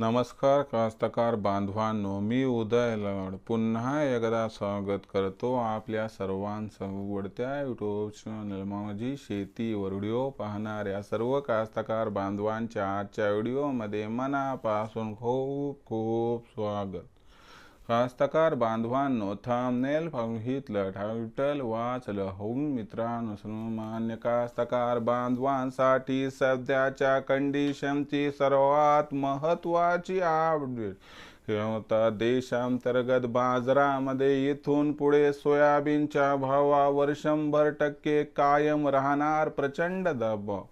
नमस्कार कास्तकार बांधवांनो मी उदय लड पुन्हा एकदा स्वागत करतो आपल्या सर्वांसवडत्या उघडत्या यूट्यूब माझी शेती व्हिडिओ पाहणाऱ्या सर्व कास्तकार बांधवांच्या आजच्या व्हिडिओमध्ये मनापासून खूप खूप स्वागत. कास्तकार बांधवांनो थांबनेल बघितलं टायटल वाचलं. होऊन मित्रांनो मान्य कास्तकार बांधवांसाठी सध्याच्या कंडिशनची सर्वात महत्त्वाची अपडेट आता देशांतर्गत बाजारामध्ये इथून पुढे सोयाबीनच्या भावावर शंभर टक्के कायम राहणार प्रचंड दबाव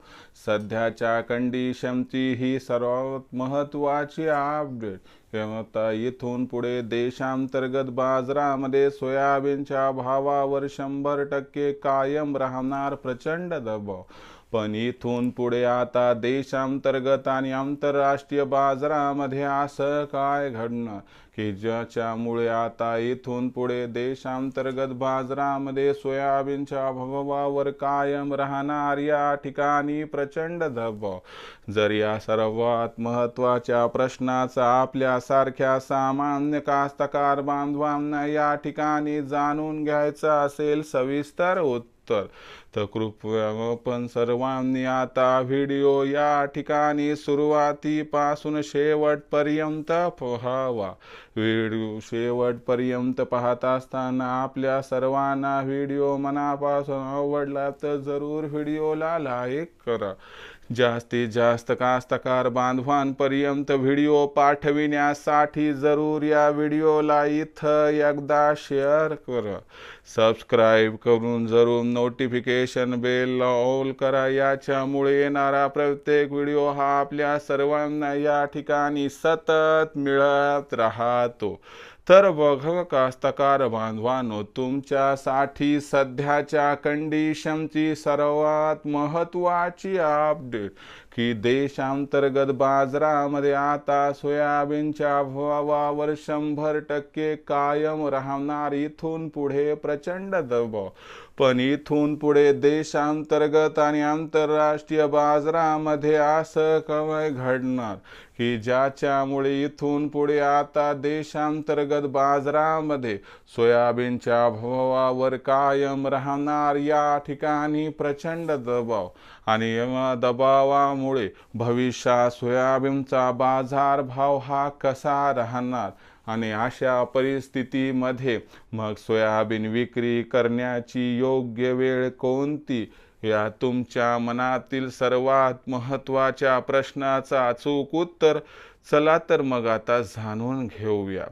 सध्याच्या कंडिशनची ही सर्वात महत्त्वाची अपडेट आता इथून पुढे देशांतर्गत बाजारामध्ये सोयाबीनच्या भावावर शंभर टक्के कायम राहणार प्रचंड दबाव पण इथून पुढे आता देशांतर्गत आणि आंतरराष्ट्रीय बाजारामध्ये असं काय घडणार की ज्याच्यामुळे आता इथून पुढे देशांतर्गत बाजारामध्ये सोयाबीनच्या भावावर कायम राहणार या ठिकाणी प्रचंड दबाव. जर या सर्वात महत्त्वाच्या प्रश्नाचा आपल्यासारख्या सामान्य कास्तकार बांधवांना या ठिकाणी जाणून घ्यायचं असेल सविस्तर उत्तर उत्तर. तर कृपया पण सर्वांनी आता व्हिडिओ या ठिकाणी सुरुवातीपासून शेवटपर्यंत पहावा. व्हिडिओ शेवटपर्यंत पाहत असताना आपल्या सर्वांना व्हिडिओ मनापासून आवडला तर जरूर व्हिडिओला लाईक करा. जास्तीत जास्त कास्तकार बांधवांपर्यंत व्हिडिओ पाठविण्यासाठी जरूर या व्हिडिओला इथं एकदा शेअर करा. सबस्क्राईब करून जरूर नोटिफिकेशन बेल ऑल करा. याच्यामुळे येणारा प्रत्येक व्हिडिओ हा आपल्या सर्वांना या ठिकाणी सतत मिळत राहतो. तर बघ कास्तकार बांधवानो तुमच्यासाठी सध्याच्या कंडिशनची सर्वात महत्त्वाची अपडेट की देशांतर्गत बाजारामध्ये आता सोयाबीनच्या भावावर शंभर टक्के कायम राहणार. इथून पुढे प्रचंड दबाव. पण इथून पुढे देशांतर्गत आणि आंतरराष्ट्रीय बाजारामध्ये असं काय घडणार की ज्याच्यामुळे इथून पुढे आता देशांतर्गत बाजारामध्ये सोयाबीनच्या भावावर कायम राहणार या ठिकाणी प्रचंड दबाव आणि या दबावामुळे भविष्यात सोयाबीनचा बाजारभाव हा कसा राहणार? आणि अशा परिस्थितीमध्ये मग सोयाबीन विक्री करण्याची योग्य वेळ कोणती? या तुमच्या मनातील सर्वात महत्त्वाच्या प्रश्नाचा अचूक उत्तर चला तर मग आता जाणून घेऊया.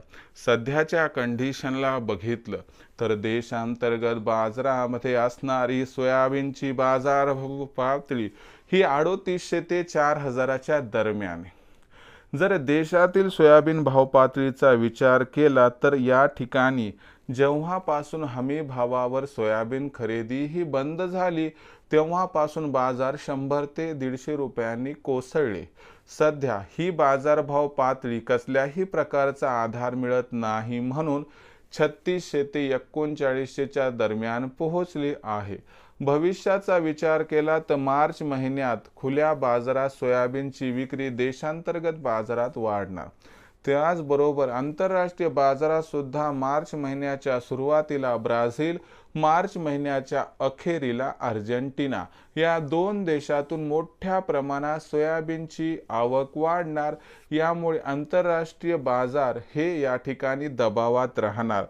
सध्याच्या कंडिशनला बघितलं तर देशांतर्गत बाजारामध्ये असणारी सोयाबीनची बाजार पातळी ही अडोतीसशे ते चार हजाराच्या दरम्यान जर देशातील सोयाबीन भावपातळीचा विचार केला तर या ठिकाणी जेव्हापासून हमी भावावर सोयाबीन खरेदी ही बंद झाली तेव्हापासून बाजार शंभर ते दीडशे रुपयांनी कोसळले. सध्या ही बाजारभाव पातळी कसल्याही प्रकारचा आधार मिळत नाही म्हणून छत्तीसशे ते एकोणचाळीसशेच्या दरम्यान पोहोचली आहे. भविष्याचा विचार केला तर मार्च महिन्यात खुल्या बाजारात सोयाबीनची विक्री देशांतर्गत बाजारात वाढणार. त्याचबरोबर आंतरराष्ट्रीय बाजारात सुद्धा मार्च महिन्याच्या सुरुवातीला ब्राझील मार्च महिन्याच्या अखेरीला अर्जेंटिना. या दोन देशातून मोठ्या प्रमाणात सोयाबीनची आवक वाढणार. यामुळे आंतरराष्ट्रीय बाजार हे या ठिकाणी दबावात राहणार.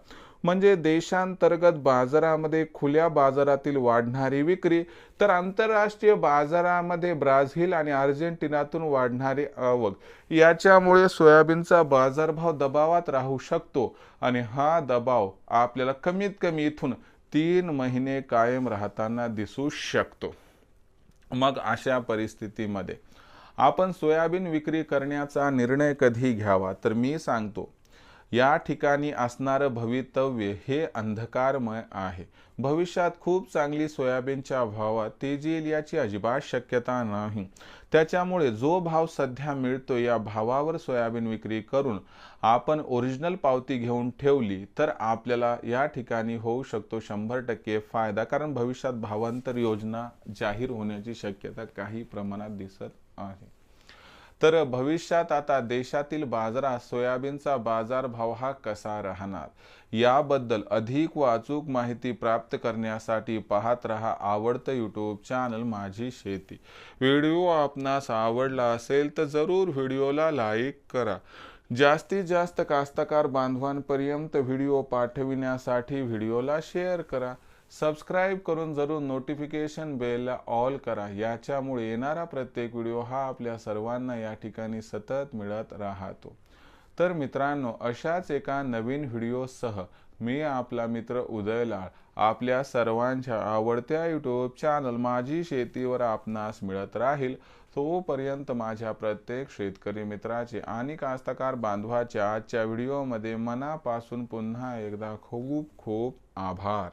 म्हणजे देशांतर्गत बाजारामध्ये खुल्या बाजारातील वाढणारी विक्री तर आंतरराष्ट्रीय बाजारामध्ये ब्राझील आणि अर्जेंटिनातून वाढणारी आवक. याच्यामुळे सोयाबीनचा बाजारभाव दबावात राहू शकतो आणि हा दबाव आपल्याला कमीत कमी इथून तीन महिने कायम राहताना दिसू शकतो. मग अशा परिस्थितीमध्ये आपण सोयाबीन विक्री करण्याचा निर्णय कधी घ्यावा? तर मी सांगतो या ठिकाणी असणारं भवितव्य हे अंधकारमय आहे. भविष्यात खूप चांगली सोयाबीनच्या भावात तेजी येईल याची अजिबात शक्यता नाही. त्याच्यामुळे जो भाव सध्या मिळतो या भावावर सोयाबीन विक्री करून आपण ओरिजिनल पावती घेऊन ठेवली तर आपल्याला या ठिकाणी होऊ शकतो शंभर टक्के फायदा. कारण भविष्यात भावांतर योजना जाहीर होण्याची शक्यता काही प्रमाणात दिसत आहे. तर भविष्यात आता देशातील बाजारात सोयाबीनचा बाजारभाव हा कसा राहणार? याबद्दल अधिक व अचूक माहिती प्राप्त करण्यासाठी पाहत रहा आवडतं यूट्यूब चॅनल माझी शेती. व्हिडिओ आपणास आवडला असेल तर जरूर व्हिडिओला लाईक करा. जास्तीत जास्त कास्तकार बांधवांपर्यंत व्हिडिओ पाठविण्यासाठी व्हिडिओला शेअर करा. सबस्क्राईब करून जरूर नोटिफिकेशन बेलला ऑल करा. याच्यामुळे येणारा प्रत्येक व्हिडिओ हा आपल्या सर्वांना या ठिकाणी सतत मिळत राहतो. तर मित्रांनो अशाच एका नवीन व्हिडिओसह मी आपला मित्र उदय लाळ आपल्या सर्वांच्या आवडत्या यूट्यूब चॅनल माझी शेतीवर आपणास मिळत राहील. तोपर्यंत माझ्या प्रत्येक शेतकरी मित्राचे आणि कास्तकार बांधवाच्या आजच्या व्हिडिओमध्ये मनापासून पुन्हा एकदा खूप खूप आभार.